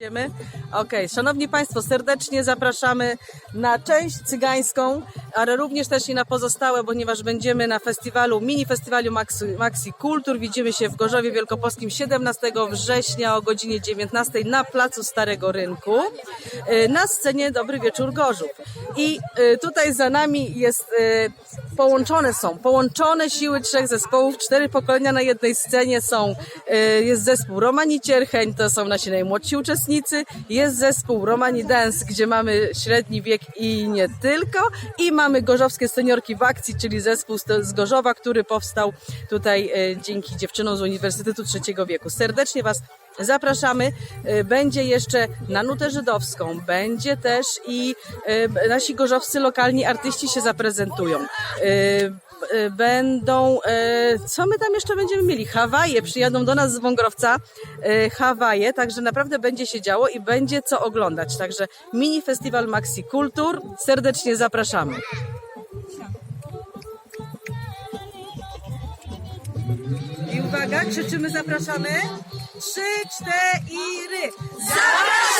Idziemy? Okej, szanowni państwo, serdecznie zapraszamy na część cygańską, ale również też i na pozostałe, ponieważ będziemy na festiwalu, mini festiwalu Maxi, Maxi Kultur. Widzimy się w Gorzowie Wielkopolskim 17 września o godzinie 19 na placu Starego Rynku. Y, Na scenie Dobry Wieczór Gorzów. I y, tutaj za nami jest, y, połączone są, połączone siły trzech zespołów, cztery pokolenia na jednej scenie są, y, jest zespół Romani Ciercheń, to są nasi najmłodsi uczestnicy, jest zespół Romani Dance, gdzie mamy średni wiek i nie tylko, i mamy Gorzowskie Seniorki w Akcji, czyli zespół z Gorzowa, który powstał tutaj y, dzięki dziewczynom z Uniwersytetu Trzeciego Wieku. Serdecznie Was Zapraszamy. Y, Będzie jeszcze na nutę żydowską, będzie też i y, nasi gorzowscy lokalni artyści się zaprezentują. Y, Będą, co my tam jeszcze będziemy mieli? Hawaje, przyjadą do nas z Wągrowca, Hawaje, także naprawdę będzie się działo i będzie co oglądać. Także mini festiwal Maxi Kultur, serdecznie zapraszamy. I uwaga, krzyczymy zapraszamy. Trzy, cztery. Zapraszamy!